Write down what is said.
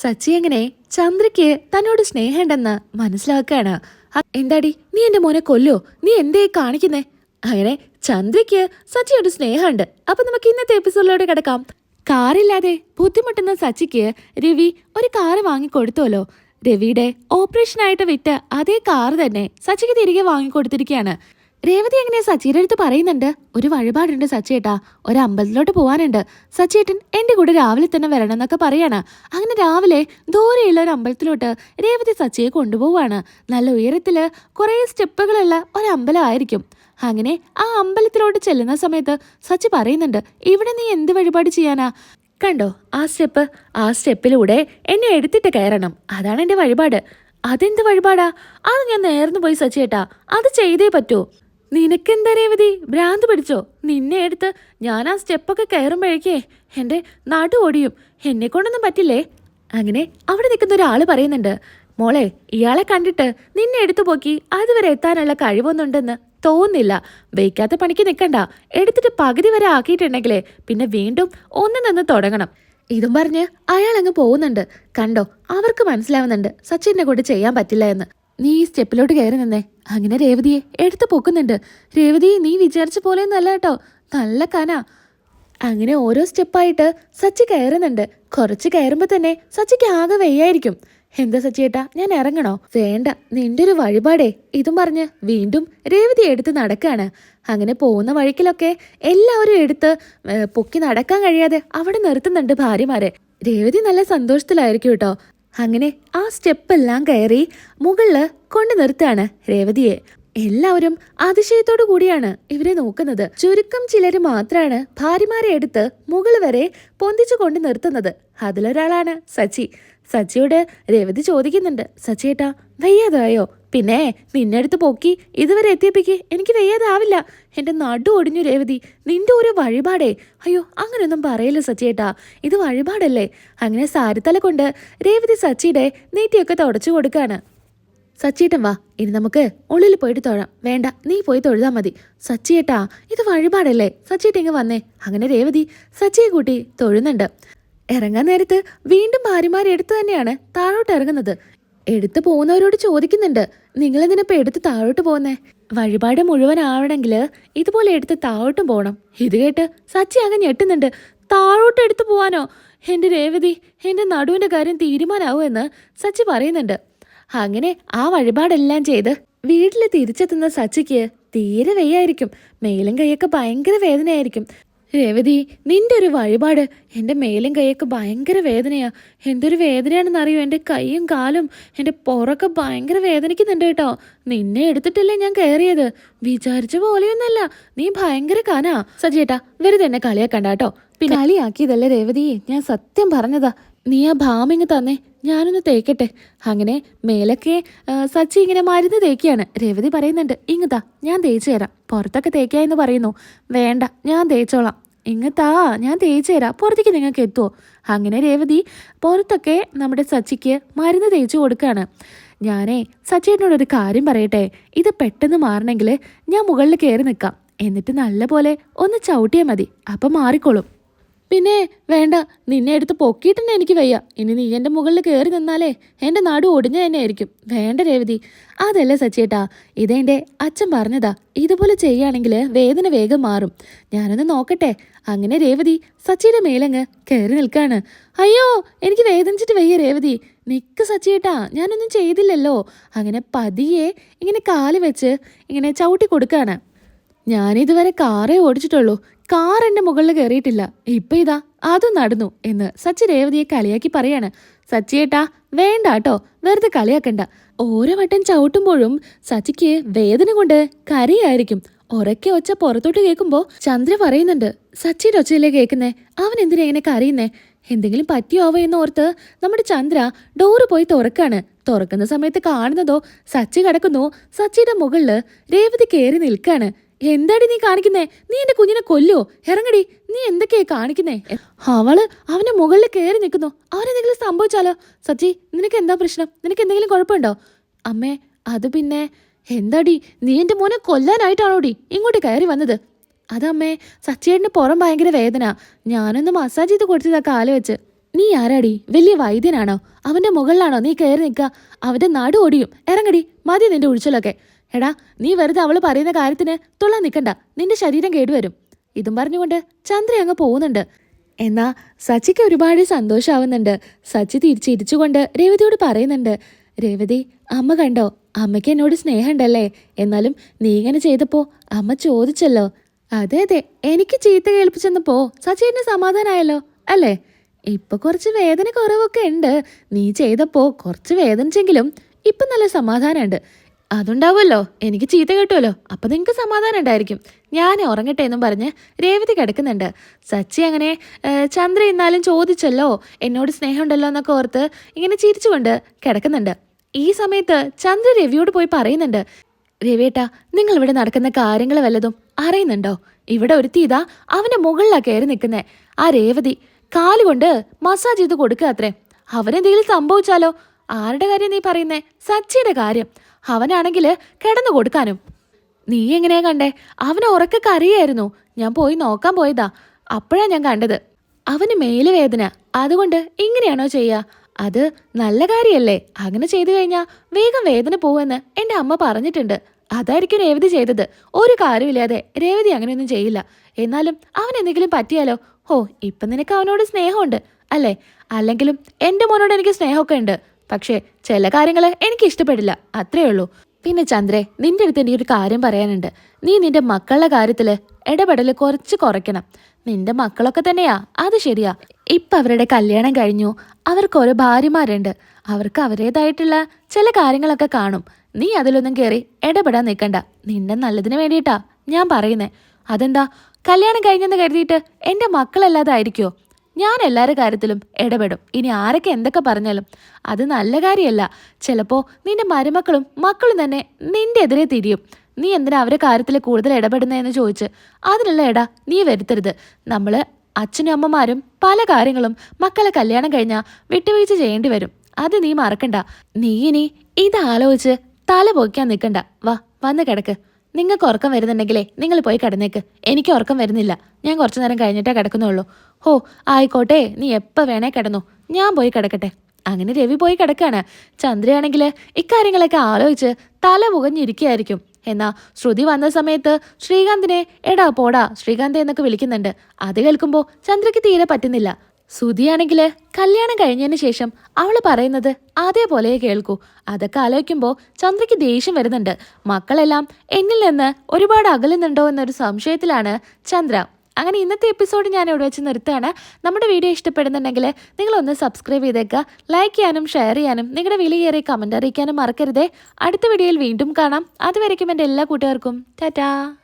സച്ചി എങ്ങനെ ചന്ദ്രയ്ക്ക് തന്നോട് സ്നേഹമുണ്ടെന്ന് മനസ്സിലാക്കുകയാണ്. എന്താടി? നീ എന്റെ മോനെ കൊല്ലോ. നീ എന്തേ കാണിക്കുന്നേ? അങ്ങനെ ചന്ദ്രയ്ക്ക് സച്ചിയോട് സ്നേഹമുണ്ട്. അപ്പൊ നമുക്ക് ഇന്നത്തെ എപ്പിസോഡിലൂടെ കിടക്കാം. കാറില്ലാതെ ബുദ്ധിമുട്ടുന്ന സച്ചിക്ക് രവി ഒരു കാറ് വാങ്ങിക്കൊടുത്തുവല്ലോ രവിയുടെ ഓപ്പറേഷനായിട്ട് വിറ്റ് അതേ കാർ തന്നെ സച്ചിക്ക് തിരികെ വാങ്ങിക്കൊടുത്തിരിക്കുകയാണ്. രേവതി എങ്ങനെ സച്ചിയുടെ അടുത്ത് പറയുന്നുണ്ട്? ഒരു വഴിപാടുണ്ട് സച്ചിയേട്ടാ ഒരു അമ്പലത്തിലോട്ട് പോവാനുണ്ട്. സച്ചിയേട്ടൻ എന്റെ കൂടെ രാവിലെ തന്നെ വരണം എന്നൊക്കെ പറയാണ്. അങ്ങനെ രാവിലെ ദൂരെയുള്ള ഒരു അമ്പലത്തിലോട്ട് രേവതി സച്ചിയെ കൊണ്ടുപോവാണ്. നല്ല ഉയരത്തിൽ കുറേ സ്റ്റെപ്പുകളുള്ള ഒരു അമ്പലമായിരിക്കും. അങ്ങനെ ആ അമ്പലത്തിലോട്ട് ചെല്ലുന്ന സമയത്ത് സച്ചി പറയുന്നുണ്ട് ഇവിടെ നീ എന്ത് വഴിപാട് ചെയ്യാനാ? കണ്ടോ ആ സ്റ്റെപ്പ് ആ സ്റ്റെപ്പിലൂടെ എന്നെ എടുത്തിട്ട് കയറണം. അതാണ് എന്റെ വഴിപാട്. അതെന്ത് വഴിപാടാ? അത് ഞാൻ നേർന്നു പോയി സച്ചിയേട്ടാ അത് ചെയ്തേ പറ്റൂ. നിനക്കെന്താ രേവതി? ഭ്രാന്ത് പിടിച്ചോ? നിന്നെ എടുത്ത് ഞാൻ ആ സ്റ്റെപ്പൊക്കെ കയറുമ്പോഴേക്കേ എന്റെ നാട്ടു ഓടിയും. എന്നെ കൊണ്ടൊന്നും പറ്റില്ലേ? അങ്ങനെ അവിടെ നിൽക്കുന്ന ഒരാൾ പറയുന്നുണ്ട് മോളെ ഇയാളെ കണ്ടിട്ട് നിന്നെ എടുത്തു പോക്കി. അതുവരെ എത്താനുള്ള കഴിവൊന്നുണ്ടെന്ന് തോന്നില്ല വയ്ക്കാത്ത പണിക്ക് നിൽക്കണ്ട. എടുത്തിട്ട് പകുതി വരെ ആക്കിയിട്ടുണ്ടെങ്കിലേ പിന്നെ വീണ്ടും ഒന്ന് നിന്ന് തുടങ്ങണം. ഇതും പറഞ്ഞ് അയാൾ അങ്ങ് പോകുന്നുണ്ട്. കണ്ടോ അവർക്ക് മനസ്സിലാവുന്നുണ്ട് സച്ചിനെ കൊണ്ട് ചെയ്യാൻ പറ്റില്ല എന്ന്. നീ ഈ സ്റ്റെപ്പിലോട്ട് കയറി നിന്നേ. അങ്ങനെ രേവതിയെ എടുത്തു പൊക്കുന്നുണ്ട്. രേവതി നീ വിചാരിച്ച പോലെയൊന്നല്ല കേട്ടോ. നല്ല കന. അങ്ങനെ ഓരോ സ്റ്റെപ്പായിട്ട് സച്ചി കയറുന്നുണ്ട്. കുറച്ച് കയറുമ്പോൾ തന്നെ സച്ചിക്ക് ആകെ വയ്യായിരിക്കും. എന്താ സച്ചിയേട്ടാ ഞാൻ ഇറങ്ങണോ? വേണ്ട നിന്റെ ഒരു വഴിപാടേ. ഇതും പറഞ്ഞ് വീണ്ടും രേവതി എടുത്ത് നടക്കുകയാണ് അങ്ങനെ പോകുന്ന വഴിക്കിലൊക്കെ എല്ലാവരും എടുത്ത് പൊക്കി നടക്കാൻ കഴിയാതെ അവിടെ നിർത്തുന്നുണ്ട് ഭാര്യമാരെ. രേവതി നല്ല സന്തോഷത്തിലായിരിക്കും കേട്ടോ. അങ്ങനെ ആ സ്റ്റെപ്പെല്ലാം കയറി മുകളിൽ കൊണ്ടു നിർത്തുകയാണ് രേവതിയെ. എല്ലാവരും അതിശയത്തോടു കൂടിയാണ് ഇവരെ നോക്കുന്നത്. ചുരുക്കം ചിലര് മാത്രാണ് ഭാര്യമാരെ എടുത്ത് മുകൾ വരെ പൊന്തിച്ചു കൊണ്ട് നിർത്തുന്നത്. അതിലൊരാളാണ് സച്ചി. സച്ചിയോട് രേവതി ചോദിക്കുന്നുണ്ട് സച്ചിയേട്ടാ വയ്യാതായോ? പിന്നെ നിന്നെടുത്ത് പൊക്കി ഇതുവരെ എത്തിയപ്പിക്ക് എനിക്ക് വയ്യാതാവില്ല. എന്റെ നടു ഒടിഞ്ഞു രേവതി നിന്റെ ഒരു വഴിപാടേ. അയ്യോ അങ്ങനെയൊന്നും പറയല്ലോ സച്ചിയേട്ടാ ഇത് വഴിപാടല്ലേ? അങ്ങനെ സാരിത്തല കൊണ്ട് രേവതി സച്ചിയുടെ നീറ്റിയൊക്കെ തുടച്ചു കൊടുക്കാണ്. സച്ചിയേട്ടൻ വാ ഇനി നമുക്ക് ഉള്ളിൽ പോയിട്ട് തൊഴാം. വേണ്ട നീ പോയി തൊഴുതാ മതി. സച്ചിയേട്ടാ ഇത് വഴിപാടല്ലേ? സച്ചിയേട്ട ഇങ്ങ് വന്നേ. അങ്ങനെ രേവതി സച്ചിയെ കൂട്ടി തൊഴുന്നുണ്ട്. ഇറങ്ങാൻ നേരത്ത് വീണ്ടും ഭാര്യമാരെ എടുത്തു തന്നെയാണ് താഴോട്ട് ഇറങ്ങുന്നത്. എടുത്തു പോകുന്നവരോട് ചോദിക്കുന്നുണ്ട് നിങ്ങൾ എന്തിനപ്പോ എടുത്ത് താഴോട്ട് പോകുന്നേ? വഴിപാട് മുഴുവൻ ആവണമെങ്കിൽ ഇതുപോലെ എടുത്ത് താഴോട്ടും പോകണം ഇത് കേട്ട് സച്ചി അങ്ങ് ഞെട്ടുന്നുണ്ട് താഴോട്ട് എടുത്തു പോവാനോ? എന്റെ രേവതി എന്റെ നടുവിന്റെ കാര്യം തീരുമാനാവുമെന്ന് സച്ചി പറയുന്നുണ്ട്. അങ്ങനെ ആ വഴിപാടെല്ലാം ചെയ്ത് വീട്ടിൽ തിരിച്ചെത്തുന്ന സച്ചിക്ക് തീരെ വെയ്യായിരിക്കും. മേലും കൈയൊക്കെ ഭയങ്കര വേദനയായിരിക്കും. രേവതി നിന്റെ ഒരു വഴിപാട് എന്റെ മേലും കൈയൊക്കെ ഭയങ്കര വേദനയാ. എന്തൊരു വേദനയാണെന്നറിയോ എന്റെ കൈയും കാലും എന്റെ പുറമൊക്കെ ഭയങ്കര വേദനിക്കുന്നുണ്ട് കേട്ടോ. നിന്നെ എടുത്തിട്ടല്ലേ ഞാൻ കയറിയത്. വിചാരിച്ച പോലെയൊന്നല്ല. നീ ഭയങ്കര കാനാ. സജിയേട്ടാ വെറുതെ എന്നെ കളിയാക്കണ്ട കേട്ടോ. പിന്നെ കളിയാക്കിയതല്ലേ രേവതി? ഞാൻ സത്യം പറഞ്ഞതാ. നീ ആ ഭാമിങ് തന്നെ. ഞാനൊന്ന് തേക്കട്ടെ. അങ്ങനെ മേലൊക്കെ സച്ചി ഇങ്ങനെ മരുന്ന് തേക്കുകയാണ്. രേവതി പറയുന്നുണ്ട് ഇങ്ങത്താ ഞാൻ തേച്ചു തരാം. പുറത്തൊക്കെ തേക്കാന്ന് പറയുന്നു. വേണ്ട ഞാൻ തേച്ചോളാം. ഇങ്ങത്താ ഞാൻ തേച്ചു തരാം. പുറത്തേക്ക് നിങ്ങൾക്ക് എത്തുമോ അങ്ങനെ രേവതി പുറത്തൊക്കെ നമ്മുടെ സച്ചിക്ക് മരുന്ന് തേച്ചു കൊടുക്കുകയാണ്. ഞാനേ സച്ചിയേട്ടനോടൊരു കാര്യം പറയട്ടെ. ഇത് പെട്ടെന്ന് മാറണമെങ്കിൽ ഞാൻ മുകളിൽ കയറി നിൽക്കാം. എന്നിട്ട് നല്ലപോലെ ഒന്ന് ചവിട്ടിയാൽ മതി. അപ്പം മാറിക്കോളും. പിന്നെ വേണ്ട നിന്നെ എടുത്ത് പൊക്കിയിട്ടെന്നെ എനിക്ക് വയ്യ. ഇനി നീ എന്റെ മുകളിൽ കയറി നിന്നാലേ എന്റെ നാട് ഒടിഞ്ഞ തന്നെ ആയിരിക്കും. വേണ്ട രേവതി. അതല്ല സച്ചേട്ടാ ഇതെന്റെ അച്ഛൻ പറഞ്ഞതാ. ഇതുപോലെ ചെയ്യുകയാണെങ്കിൽ വേദന വേഗം മാറും. ഞാനൊന്ന് നോക്കട്ടെ. അങ്ങനെ രേവതി സച്ചിയുടെ മേലങ്ങ് കയറി നിൽക്കാണ്. അയ്യോ എനിക്ക് വേദനിച്ചിട്ട് വയ്യ രേവതി. നിക്ക് സച്ചിയേട്ടാ ഞാനൊന്നും ചെയ്തില്ലല്ലോ. അങ്ങനെ പതിയെ ഇങ്ങനെ കാൽ വെച്ച് ഇങ്ങനെ ചവിട്ടി കൊടുക്കാണ്. ഞാനിതുവരെ കാറേ ഓടിച്ചിട്ടുള്ളൂ. കാർ എന്റെ മുകളിൽ കയറിയിട്ടില്ല. ഇപ്പൊ ഇതാ അത് നടന്നു എന്ന് സച്ചി രേവതിയെ കളിയാക്കി പറയാണ്. സച്ചിയേട്ടാ വേണ്ട കേട്ടോ വെറുതെ കളിയാക്കണ്ട. ഓരോ വട്ടം ചവിട്ടുമ്പോഴും സച്ചിക്ക് വേദന കൊണ്ട് കരയായിരിക്കും. ഉറക്കെ ഒച്ച പുറത്തോട്ട് കേൾക്കുമ്പോ ചന്ദ്ര പറയുന്നുണ്ട് സച്ചിയുടെ ഒച്ചയിലേ കേൾക്കുന്നേ? അവൻ എന്തിനാ ഇങ്ങനെ കരയുന്നേ? എന്തെങ്കിലും പറ്റിയാവോ എന്ന് ഓർത്ത് നമ്മുടെ ചന്ദ്ര ഡോറ് പോയി തുറക്കാണ്. തുറക്കുന്ന സമയത്ത് കാണുന്നതോ സച്ചി കിടക്കുന്നു സച്ചിയുടെ മുകളിൽ രേവതി കയറി നിൽക്കാണ്. എന്താടി നീ കാണിക്കുന്നേ? നീ എന്റെ കുഞ്ഞിനെ കൊല്ലോ. ഇറങ്ങടി. നീ എന്തൊക്കെയാ കാണിക്കുന്നേ? അവൾ അവന്റെ മുകളിൽ കയറി നിൽക്കുന്നു. അവരെന്തെങ്കിലും സംഭവിച്ചാലോ? സച്ചി നിനക്ക് എന്താ പ്രശ്നം? നിനക്ക് എന്തെങ്കിലും കുഴപ്പമുണ്ടോ? അമ്മേ അത് പിന്നെ എന്താടി? നീ എന്റെ മോനെ കൊല്ലാനായിട്ടാണോടി ഇങ്ങോട്ട് കയറി വന്നത്? അതമ്മേ സച്ചിയേട്ടന് പുറം ഭയങ്കര വേദന. ഞാനൊന്ന് മസാജ് ചെയ്ത് കൊടുത്തതാ കാൽ വെച്ച്. നീ ആരാടി? വലിയ വൈദ്യനാണോ? അവന്റെ മുകളിലാണോ നീ കയറി നിൽക്കുക? അവന്റെ നാട് ഓടിയും. ഇറങ്ങടി. മതി നിന്റെ ഒഴിച്ചലൊക്കെ എടാ നീ വെറുതെ അവൾ പറയുന്ന കാര്യത്തിന് തുള്ളാൻ നിൽക്കണ്ട നിന്റെ ശരീരം കേടുവരും. ഇതും പറഞ്ഞുകൊണ്ട് ചന്ദ്ര അങ്ങ് പോകുന്നുണ്ട്. എന്നാ സച്ചിക്ക് ഒരുപാട് സന്തോഷാവുന്നുണ്ട്. സച്ചി തിരിച്ചിരിച്ചുകൊണ്ട് രേവതിയോട് പറയുന്നുണ്ട്. രേവതി അമ്മ കണ്ടോ? അമ്മയ്ക്ക് എന്നോട് സ്നേഹമുണ്ടല്ലേ? എന്നാലും നീ ഇങ്ങനെ ചെയ്തപ്പോ അമ്മ ചോദിച്ചല്ലോ. അതെ അതെ എനിക്ക് ചീത്ത കേൾപ്പിച്ചെന്നപ്പോ സച്ചിന് സമാധാനമായല്ലോ അല്ലേ? ഇപ്പൊ കുറച്ച് വേദന കുറവൊക്കെ ഉണ്ട്. നീ ചെയ്തപ്പോ കുറച്ച് വേദനിച്ചെങ്കിലും ഇപ്പൊ നല്ല സമാധാനമുണ്ട്. അതുണ്ടാവുമല്ലോ. എനിക്ക് ചീത്ത കേട്ടുമല്ലോ അപ്പൊ നിങ്ങൾക്ക് സമാധാനം ഉണ്ടായിരിക്കും. ഞാൻ ഉറങ്ങട്ടെ എന്നും പറഞ്ഞ് രേവതി കിടക്കുന്നുണ്ട്. സച്ചി അങ്ങനെ ചന്ദ്ര ഇന്നാലും ചോദിച്ചല്ലോ. എന്നോട് സ്നേഹമുണ്ടല്ലോ എന്നൊക്കെ ഓർത്ത് ഇങ്ങനെ ചിരിച്ചുകൊണ്ട് കിടക്കുന്നുണ്ട്. ഈ സമയത്ത് ചന്ദ്ര രവിയോട് പോയി പറയുന്നുണ്ട്. രവിയേട്ടാ നിങ്ങൾ ഇവിടെ നടക്കുന്ന കാര്യങ്ങൾ വല്ലതും അറിയുന്നുണ്ടോ? ഇവിടെ ഒരു ഇതാ അവന്റെ മുകളിലാ കയറി നിൽക്കുന്നേ. ആ രേവതി കാലുകൊണ്ട് മസാജ് ചെയ്ത് കൊടുക്കുക അത്രേ. അവനെന്തെങ്കിലും സംഭവിച്ചാലോ? ആരുടെ കാര്യം നീ പറയുന്നേ? സച്ചിയുടെ കാര്യം. അവനാണെങ്കിൽ കിടന്നു കൊടുക്കാനും. നീ എങ്ങനെയാ കണ്ടേ? അവന് ഉറക്ക കറിയായിരുന്നു ഞാൻ പോയി നോക്കാൻ പോയതാ. അപ്പോഴാ ഞാൻ കണ്ടത്. അവന് മേൽ വേദന. അതുകൊണ്ട് ഇങ്ങനെയാണോ ചെയ്യുക അത് നല്ല കാര്യല്ലേ? അങ്ങനെ ചെയ്തു കഴിഞ്ഞാൽ വേഗം വേദന പോവെന്ന് എന്റെ അമ്മ പറഞ്ഞിട്ടുണ്ട്. അതായിരിക്കും രേവതി ചെയ്തത്. ഒരു കാര്യമില്ലാതെ രേവതി അങ്ങനെയൊന്നും ചെയ്യില്ല. എന്നാലും അവൻ എന്തെങ്കിലും പറ്റിയാലോ? ഹോ ഇപ്പം നിനക്ക് അവനോട് സ്നേഹമുണ്ട് അല്ലേ? അല്ലെങ്കിലും എന്റെ മോനോട് എനിക്ക് സ്നേഹമൊക്കെ ഉണ്ട്. പക്ഷേ ചില കാര്യങ്ങൾ എനിക്ക് ഇഷ്ടപ്പെടില്ല അത്രേ ഉള്ളൂ. പിന്നെ ചന്ദ്രേ നിന്റെ അടുത്ത് എനിക്ക് ഒരു കാര്യം പറയാനുണ്ട്. നീ നിന്റെ മക്കളുടെ കാര്യത്തിൽ ഇടപെടൽ കുറച്ച് കുറയ്ക്കണം. നിന്റെ മക്കളൊക്കെ തന്നെയാ അത് ശരിയാ. ഇപ്പൊ അവരുടെ കല്യാണം കഴിഞ്ഞു അവർക്ക് ഓരോ ഭാര്യമാരുണ്ട്. അവർക്ക് അവരുടേതായിട്ടുള്ള ചില കാര്യങ്ങളൊക്കെ കാണും. നീ അതിലൊന്നും കയറി ഇടപെടാൻ നിൽക്കണ്ട. നിന്റെ നല്ലതിന് വേണ്ടിയിട്ടാ ഞാൻ പറയുന്നേ. അതെന്താ? കല്യാണം കഴിഞ്ഞെന്ന് കരുതിയിട്ട് എന്റെ മക്കളല്ലാതായിരിക്കോ? ഞാൻ എല്ലാവരുടെ കാര്യത്തിലും ഇടപെടും. ഇനി ആരൊക്കെ എന്തൊക്കെ പറഞ്ഞാലും അത് നല്ല കാര്യമല്ല. ചിലപ്പോൾ നിന്റെ മരുമക്കളും മക്കളും തന്നെ നിന്റെ എതിരെ തിരിയും. നീ എന്തിനാ അവരുടെ കാര്യത്തിൽ കൂടുതൽ ഇടപെടുന്നതെന്ന് ചോദിച്ച് അതിനുള്ള ഇട നീ വരുത്തരുത്. നമ്മൾ അച്ഛനും അമ്മമാരും പല കാര്യങ്ങളും മക്കളെ കല്യാണം കഴിഞ്ഞാൽ വിട്ടുവീഴ്ച ചെയ്യേണ്ടി വരും. അത് നീ മറക്കണ്ട. നീ ഇനി ഇത് ആലോചിച്ച് തല പൊയ്ക്കാൻ നിൽക്കണ്ട. വാ വന്ന് കിടക്ക്. നിങ്ങൾക്ക് ഉറക്കം വരുന്നുണ്ടെങ്കിലേ നിങ്ങൾ പോയി കിടന്നേക്ക്. എനിക്ക് ഉറക്കം വരുന്നില്ല. ഞാൻ കുറച്ചു നേരം കഴിഞ്ഞിട്ടേ കിടക്കുന്നുള്ളൂ. ഹോ ആയിക്കോട്ടെ നീ എപ്പോൾ വേണേ കിടന്നു. ഞാൻ പോയി കിടക്കട്ടെ. അങ്ങനെ രവി പോയി കിടക്കാണ്. ചന്ദ്രയാണെങ്കിൽ ഇക്കാര്യങ്ങളൊക്കെ ആലോചിച്ച് തല പുകഞ്ഞിരിക്കുകയായിരിക്കും. എന്നാ ശ്രുതി വന്ന സമയത്ത് ശ്രീകാന്തിനെ എടാ പോടാ ശ്രീകാന്ത് എന്നൊക്കെ വിളിക്കുന്നുണ്ട്. അത് കേൾക്കുമ്പോൾ ചന്ദ്രയ്ക്ക് തീരെ പറ്റുന്നില്ല. സുധിയാണെങ്കിൽ കല്യാണം കഴിഞ്ഞതിന് ശേഷം അവൾ പറയുന്നത് അതേപോലെ കേൾക്കൂ. അതൊക്കെ ആലോചിക്കുമ്പോൾ ചന്ദ്രയ്ക്ക് ദേഷ്യം വരുന്നുണ്ട്. മക്കളെല്ലാം എന്നിൽ നിന്ന് ഒരുപാട് അകലുന്നുണ്ടോ എന്നൊരു സംശയത്തിലാണ് ചന്ദ്ര. അങ്ങനെ ഇന്നത്തെ എപ്പിസോഡ് ഞാൻ ഇവിടെ വെച്ച് നിർത്തുകയാണ്. നമ്മുടെ വീഡിയോ ഇഷ്ടപ്പെടുന്നുണ്ടെങ്കിൽ നിങ്ങളൊന്ന് സബ്സ്ക്രൈബ് ചെയ്തേക്കുക. ലൈക്ക് ചെയ്യാനും ഷെയർ ചെയ്യാനും നിങ്ങളുടെ വിലയേറിയ കമന്റ് അറിയിക്കാനും മറക്കരുതേ. അടുത്ത വീഡിയോയിൽ വീണ്ടും കാണാം. അതുവരയ്ക്കും എന്റെ എല്ലാ കൂട്ടുകാർക്കും. ടാറ്റാ.